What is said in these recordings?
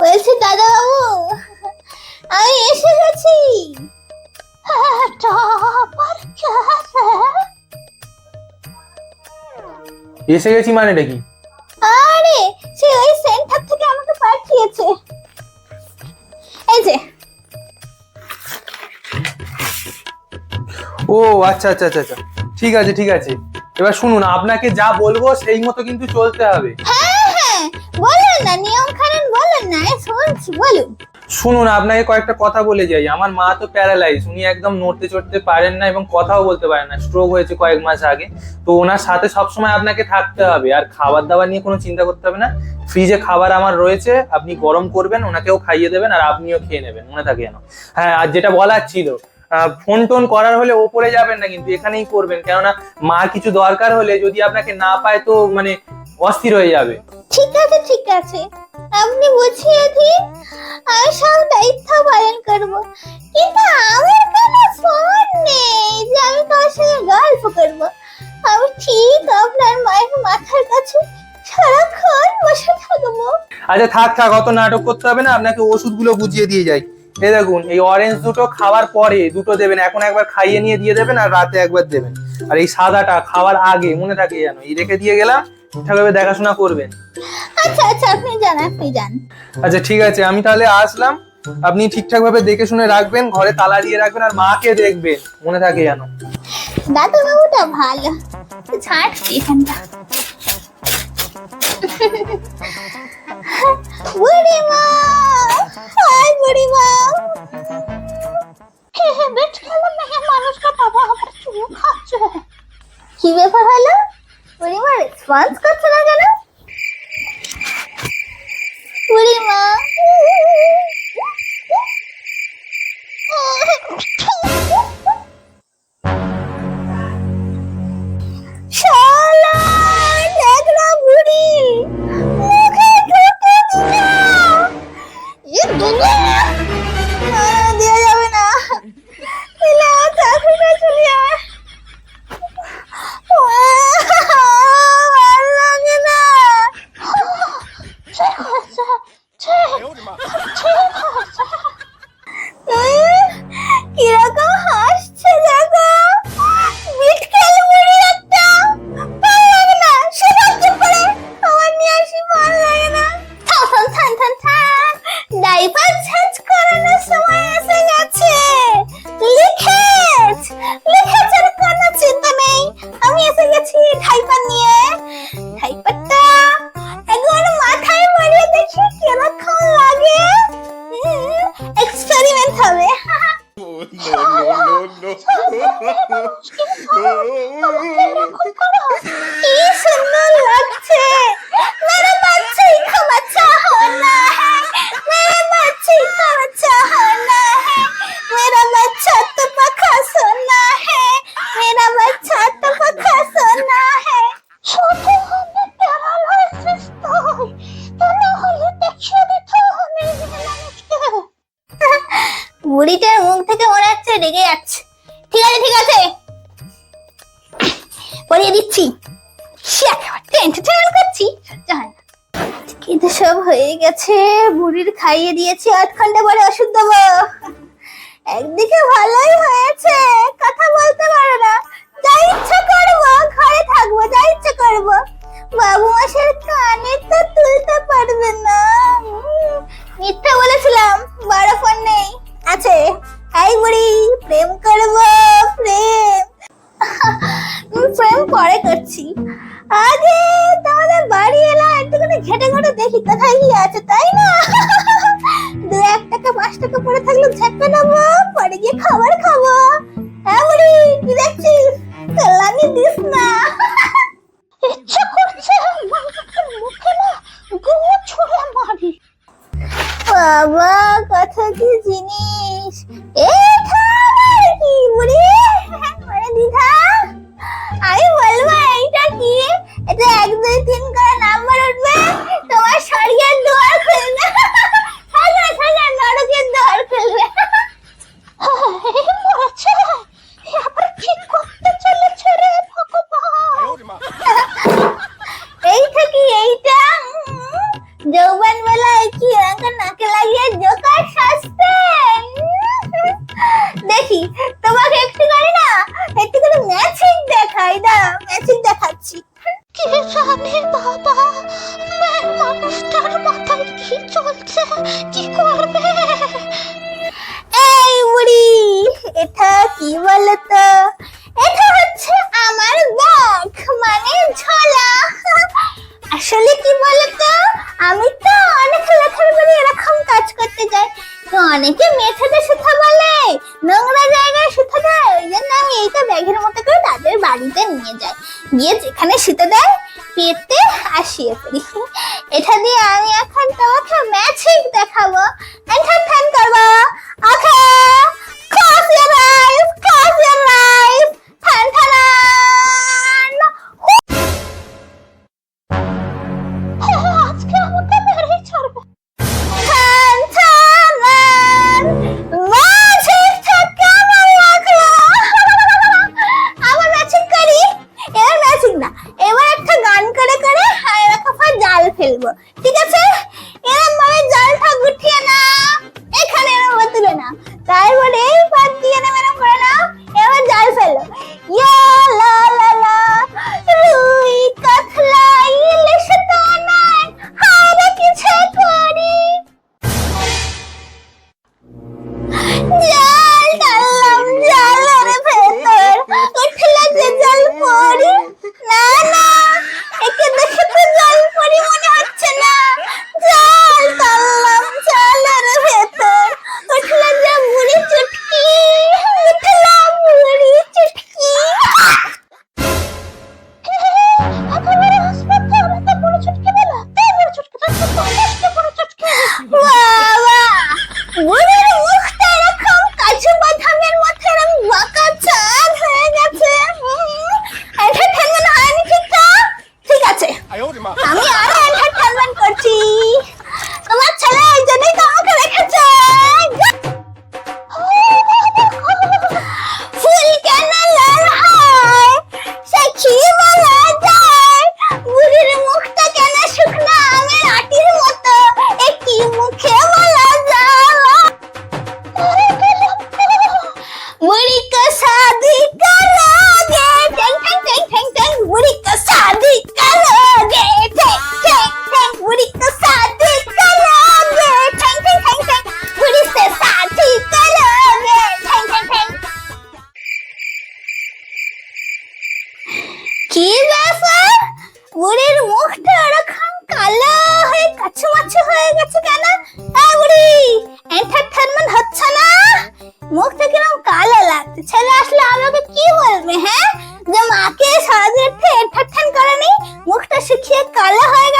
বলছি দাদা বাবু আমি এসে গেছি। এসে গেছি মানেটা কি আরে সে ওই সেন্টার থেকে আমাকে পাঠিয়েছে। এই যে। ও আচ্ছা আচ্ছা আচ্ছা আচ্ছা। ঠিক আছে ঠিক আছে। এবার শুনুন আপনাকে যা বলব সেই মতো কিন্তু চলতে হবে। হ্যাঁ হ্যাঁ বলুন না নিয়ম শুনছি বলুন। শুনুন আপনাকে কয়েকটা কথা বলে যাই। আমার মা তো প্যারালাইজ উনি একদম নড়তে চড়তে পারেন না এবং কথাও বলতে পারেন না। স্ট্রোক হয়েছে কয়েক মাস আগে। তো ওনার সাথে সবসময় আপনাকে থাকতে হবে। আর খাবার দাবার নিয়ে কোনো চিন্তা করতে হবে না। ফ্রিজে খাবার আমার রয়েছে আপনি গরম করবেন ওনাকেও খাইয়ে দেবেন আর আপনিও খেয়ে নেবেন। মনে থাকে যেন। হ্যাঁ আর যেটা বলার ছিল ফোন টোন করার হলে ওপরে যাবেন না কিন্তু এখানেই করবেন। কেননা মা কিছু দরকার হলে যদি আপনাকে না পায় তো মানে অস্থির হয়ে যাবে। ঠিক আছে ঠিক আছে। আপনি বুঝিয়ে দিন আমি সব দায়িত্ব পালন করব। কিন্তু আমার কোনো ফোন নেই, যে আমি কার সঙ্গে গল্প করব। আমি ঠিক আপনার মায়ের মাথার কাছে সারাক্ষণ বসে আচ্ছা থাক থাক, অত নাটক করতে হবে না, আপনাকে ওষুধগুলো বুঝিয়ে দিয়ে যাই। এই দেখুন, এই অরেঞ্জ দুটো খাওয়ার পরে দুটো দেবেন, এখন একবার খাইয়ে নিয়ে দিয়ে দেবেন আর রাতে একবার দেবেন। আর এই সাদাটা খাওয়ার আগে, মনে থাকে যেন, এই রেখে দিয়ে গেলাম ঠিকঠাকভাবে দেখাশোনা করবেন? আচ্ছা আচ্ছা আপনি যান আপনি যান। আচ্ছা ঠিক আছে আমি তাহলে আসলাম। আপনি ঠিকঠাক ভাবে দেখে শুনে রাখবেন ঘরে তালা দিয়ে রাখবেন আর মাকে দেখবেন। মনে থাকে যেন। দাদু বাবুটা ভালো। ছাড়ছি এখানটা। বুড়িমা! হাই বুড়িমা! বেশ কেমন দেখে মানুষটা বাবা আবার চুমু খাচ্ছে। কি ব্যাপার হলো? বুড়িমা রেসপন্স করছে না কেন বুড়িমা Ben de bana bu entertainment করছি। সহ্য হয় না। কিন্তু সব হয়ে গেছে। বুড়ির খাইয়ে দিয়েছি আধ ঘণ্টা পরে ওষুধ দেবো। একদিকে ভালোই হয়েছে, কথা বলতে পারে না। যা ইচ্ছা করব, ঘরে থাকব, যা ইচ্ছা করব। বাবু মাসের কানে তো তুলতে পারবে না। মিথ্যা বলেছিলাম বড় ফোন নেই। আছে। হাই বুড়ি, প্রেম করব, প্রেম। প্রেম পরে করছি। আগে তোমাদের বাড়ি এলাম, একটুখানি ঘেটে ঘেটে দেখি কোথায় কি আছে, তাই না? দু এক টাকা, পাঁচ টাকা পরে থাকলে ঝেপে নেব পরে গিয়ে খাবার খাব। হ্যাঁ বুড়ি, কি দেখছিস? কল্যাণী দিস না। নিয়ে যায়। গিয়ে যেখানে শীতে দেয়, পেতে আসিয়ে পড়ি। এটা দিয়ে আমি এখন তোমাকে ম্যাচিং দেখাবো। এখন ফ্যান করব। ওকে ছেলে আসলে আমাকে কি বলবে হ্যাঁ যে মাকে সারাদিন ঠেন করে নি মুখটা শিখিয়ে কালো হয়ে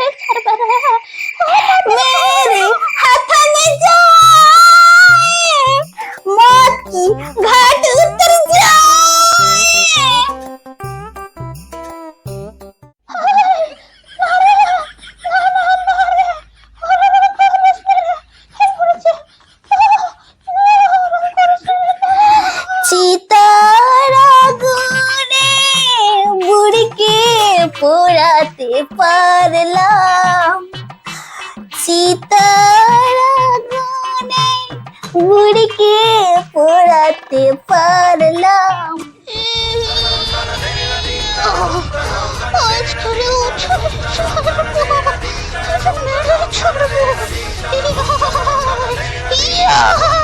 ले मेरे yeah.